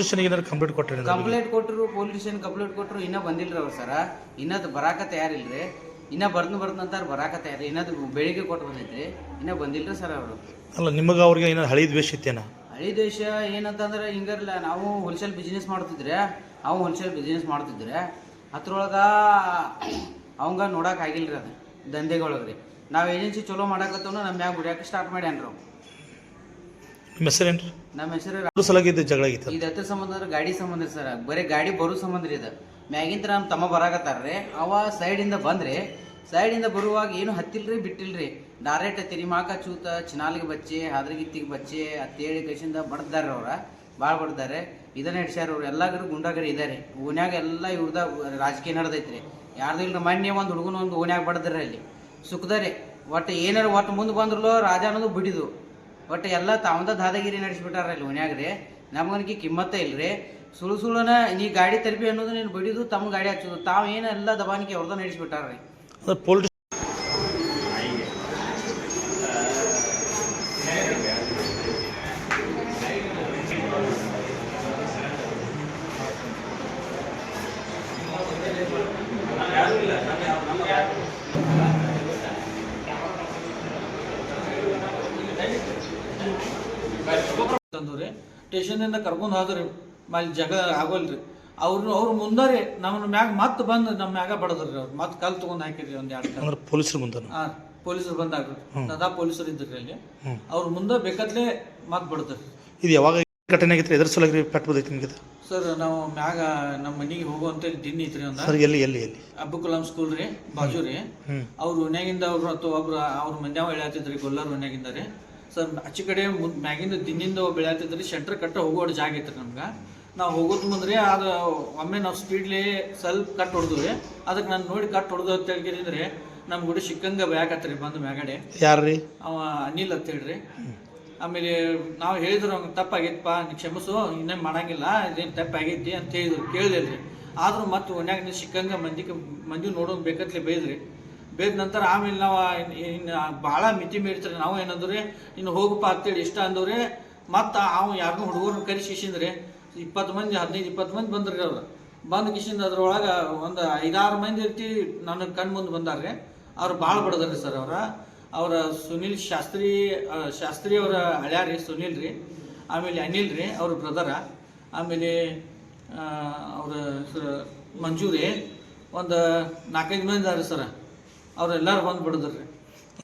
ಪೊಲೀಸನಿಗೆ ಏನಾದ್ರು ಕಂಪ್ಲೇಂಟ್ ಕೊಟ್ಟರೆ ಕಂಪ್ಲೇಂಟ್ ಕೊಟ್ಟರು ಪೊಲೀಸ್ ಸ್ಟೇಷನ್ ಕಂಪ್ಲೇಂಟ್ ಕೊಟ್ಟರು ಇನ್ನೂ ಬಂದಿಲ್ಲ ಅವ್ರು ಸರ. ಇನ್ನದು ಬರಾಕ ತಯಾರಿಲ್ರಿ. ಇನ್ನೂ ಬರ್ದು ಬರ್ದು ಅಂತಾರೆ ಬರಾಕ ತಯಾರಿ. ಇನ್ನದು ಬೆಳಿಗ್ಗೆ ಕೊಟ್ಟು ಬಂದೈತ್ರಿ. ಇನ್ನೂ ಬಂದಿಲ್ರಿ ಸರ್ ಅವರು. ಅಲ್ಲ ನಿಮಗೆ ಅವ್ರಿಗೆ ಏನಾದ್ರು ಹಳಿ ದ್ವೇಷ ಇತ್ತೇನ? ಹಳಿ ದೇಶ ಏನಂತಂದ್ರೆ ಹಿಂಗಿರಲ್ಲ ನಾವು ಹೋಲ್ಸೇಲ್ ಬಿಸ್ನೆಸ್ ಮಾಡ್ತಿದ್ರೆ ಅವು ಹೋಲ್ಸೇಲ್ ಬಿಸ್ನೆಸ್ ಮಾಡ್ತಿದ್ರೆ ಅದ್ರೊಳಗ ಅವಂಗ ನೋಡಕ್ ರೀ ಅದು ದಂಧೆಗೊಳಗ್ರಿ. ನಾವು ಏಜೆನ್ಸಿ ಚಲೋ ಮಾಡಾಕತ್ತವನು ನಮ್ಮ ಮ್ಯಾಗ ಗುಡಿಯಾಕೆ ಸ್ಟಾರ್ಟ್ ಮಾಡ್ಯಾನ್ರಿ ಅವ್ ನಿಮ್ಮ ಹೆಸರೇನ್ರಿ? ನಮ್ಮ ಹೆಸರು ಅದ್ರ ಸಲಾಗಿದ್ದು ಜಗಳ ಆಗಿತ್ತು ಇದು ಸಂಬಂಧ ಅಂದ್ರೆ ಗಾಡಿ ಸಂಬಂಧ ಸರ್. ಬರೀ ಗಾಡಿ ಬರೋ ಸಂಬಂಧ ರೀ ಇದು. ಮ್ಯಾಗಿಂದ ನಮ್ಮ ತಮ್ಮ ಬರಾಕತ್ತಾರ್ರಿ ಅವ ಸೈಡಿಂದ ಬಂದ್ರಿ ಸೈಡಿಂದ ಬರುವಾಗ ಏನು ಹತ್ತಿಲ್ರಿ ಬಿಟ್ಟಿಲ್ರಿ. ಡೈರೆಕ್ಟ್ ತಿರಿಮಾಕ ಚೂತ ಚಿನಾಲಿಗೆ ಬಚ್ಚಿ ಹಾದ್ರಗಿತ್ತಿಗೆ ಬಚ್ಚಿ ಅಂತೇಳಿ ಕೈಸಿಂದ ಬಡ್ದಾರ ಅವ್ರ. ಭಾಳ ಬಡ್ದಾರೆ. ಇದನ್ನ ಹಿಡ್ಸ್ಯಾರ ಅವ್ರು. ಎಲ್ಲಾಗರು ಗುಂಡಾಗರಿ ಇದಾರೆ. ಓನ್ಯಾಗ ಎಲ್ಲ ಇವ್ರದ ರಾಜಕೀಯ ನಡೆದೈತ್ರಿ. ಯಾರ್ದು ಇಲ್ಲ ಮೊನ್ನೆ ಒಂದು ಹುಡುಗನ ಒಂದು ಓನ್ಯಾಗ ಬಡ್ದಾರೆ ಅಲ್ಲಿ. ಸುಖದರೆ ಒಟ್ಟು ಏನಾರು ಒಟ್ಟು ಮುಂದೆ ಬಂದ್ರಲ್ಲೋ ರಾಜ ಅನ್ನೋದು ಬಿಡಿದು. ಒಟ್ಟು ಎಲ್ಲ ತಾವಂದ ದಾದಾಗಿರಿ ನಡೆಸ್ಬಿಟ್ಟಾರ ಇಲ್ಲಿ ಓನ್ಯಾಗ್ರಿ ನಮಗನಿಗೆ ಕಿಮ್ಮತ್ತ ಇಲ್ರಿ. ಸುಳು ಸುಳುನ ನೀ ಗಾಡಿ ತಲುಪಿ ಅನ್ನೋದು ನೀನು ಬಿಡಿದು ತಮ್ಮ ಗಾಡಿ ಹಚ್ಚೋದು. ತಾವು ದಬಾನಿಗೆ ದಬಾನಿಕೆ ಅವ್ರದ ನಡೆಸ್ಬಿಟ್ಟಾರ್ರಿ. ಅದು ಪೊಲೀಸ್ ತಂದವ್ರಿ ಸ್ಟೇಷನ್ದಿಂದ ಕರ್ಕೊಂಡು ಹೋದ್ರಿ ಅಲ್ಲಿ ಜಗ ಆಗೋಲ್ರಿ. ಅವ್ರು ಅವ್ರು ಮುಂದಾರಿ ನಮ್ಮ ಮ್ಯಾಗ ಮತ್ತೆ ಬಂದು ನಮ್ಮ ಮ್ಯಾಗ ಬಡದ್ರಿ ಅವ್ರು. ಮತ್ತೆ ಕಲ್ ತಗೊಂಡ್ ಹಾಕಿದ್ರಿ ಒಂದ್ ಎರಡು ಅಂದ್ರೆ ಪೊಲೀಸರು ಮುಂದೆ ಹಾ ಪೊಲೀಸರು ಬಂದಾಗ ಸದಾ ಪೊಲೀಸರು ಇದ್ರಿ ಅಲ್ಲಿ. ಅವ್ರ ಮುಂದೆ ಬೇಕಾದ್ಲೆ ಮತ್ತೆ ಬಡದ್ರಿ. ಇದು ಯಾವಾಗ ಘಟನೆ ಆಗಿತ್ತು ಎದ್ರ ಸಲಾಗಿ ಪೆಟ್ಟು ಬದೈತಿ ನಿಮಗೆ ಸರ್ ನಾವು ಮ್ಯಾಗ ನಮ್ಮ ಮನೆಗೆ ಹೋಗುವಂತ ದಿನ ಐತ್ರಿ ಒಂದ. ಸರ್ ಎಲ್ಲಿ ಎಲ್ಲಿ ಎಲ್ಲಿ? ಅಬ್ಬು ಕುಲಾಂ ಸ್ಕೂಲ್ ರೀ ಬಾಜು ರೀ. ಅವ್ರ ಓನ್ಯಾಗಿಂದ ಅವ್ರು ಅಥವಾ ಒಬ್ರು ಅವ್ರ ಮಂದ್ಯಾವ ಹೇಳತ್ತಿದ್ರಿ ಗೊಲ್ಲರ್ ಓನ್ಯಾಗಿಂದ ರೀ. ಸರ್ ಆಚೆ ಕಡೆ ಮುಂದೆ ಮ್ಯಾಗಿಂದ ದಿನಿಂದ ಬೆಳೆಯತ್ತಿದ್ರಿ ಸೆಂಟ್ರ್ ಕಟ್ಟ ಹೋಗೋ ಜಾಗ ಐತ್ರಿ ನಮ್ಗೆ. ನಾವು ಹೋಗೋದು ಮುಂದ್ರಿ ಅದು ಒಮ್ಮೆ ನಾವು ಸ್ಪೀಡ್ಲಿ ಸ್ವಲ್ಪ ಕಟ್ ಹೊಡೆದ್ವಿ. ಅದಕ್ಕೆ ನಾನು ನೋಡಿ ಕಟ್ ಹೊಡೆದು ಅಂತ ಹೇಳಿದ್ರೆ ನಮ್ಮ ಗುಡಿ ಸಿಕ್ಕಂಗ ಬ್ಯಾಕತ್ರಿ ಬಂದು ಮ್ಯಾಗಡೆ. ಯಾರ್ರಿ? ಅವ ಅನಿಲ್ ಅಂತ ಹೇಳ್ರಿ. ಆಮೇಲೆ ನಾವು ಹೇಳಿದ್ರು ಅವ್ನಿಗೆ ತಪ್ಪಾಗೈತಪ್ಪ ನೀ ಕ್ಷಮಿಸು ಇನ್ನೇನು ಮಾಡಂಗಿಲ್ಲ ಇದೇನು ತಪ್ಪಾಗೈತಿ ಅಂತ ಹೇಳಿದ್ರು. ಕೇಳಿದ್ರಿ ಆದ್ರೂ ಮತ್ತೆ ಒನ್ಯಾಗ ನೀವು ಸಿಕ್ಕಂಗ ಮಂದಿಗೆ ಮಂದಿ ನೋಡೋದು ಬೇಕತ್ಲೆ ಬೈದ್ರಿ. ಬೇದ ನಂತರ ಆಮೇಲೆ ನಾವು ಇನ್ನು ಭಾಳ ಮಿತಿ ಮೀರ್ತಾರೆ ನಾವು ಏನಂದ್ರೆ, ಇನ್ನು ಹೋಗಪ್ಪ ಅಂತೇಳಿ ಇಷ್ಟ ಅಂದವ್ರೆ, ಮತ್ತು ಅವ್ನು ಯಾರನ್ನೂ ಹುಡುಗರನ್ನ ಕರೆಸಿಸಿಂದ್ರೆ ಇಪ್ಪತ್ತು ಮಂದಿ, ಹದಿನೈದು, ಇಪ್ಪತ್ತು ಮಂದಿ ಬಂದ್ರಿ ಅವ್ರು. ಬಂದು ಕಿಶಿಂದ ಅದ್ರೊಳಗೆ ಒಂದು ಐದಾರು ಮಂದಿ ಇರ್ತಿ ನನಗೆ ಕಣ್ಣು ಮುಂದೆ ಬಂದಾರ್ರಿ. ಅವ್ರು ಭಾಳ ಬಡದ್ರಿ ಸರ್ ಅವ್ರ. ಅವರ ಸುನಿಲ್ ಶಾಸ್ತ್ರಿ ಶಾಸ್ತ್ರಿ ಅವರ ಹಳ್ಯಾರಿ, ಸುನಿಲ್ ರೀ. ಆಮೇಲೆ ಅನಿಲ್ ರೀ, ಅವ್ರ ಬ್ರದರ ಆಮೇಲೆ ಅವ್ರ ಮಂಜು ರೀ. ಒಂದು ನಾಲ್ಕೈದು ಮಂದಿ ಅದಾರ ಸರ್. ಅವ್ರೆಲ್ಲರೂ ಬಂದು ಬಿಡಿದ್ರಿ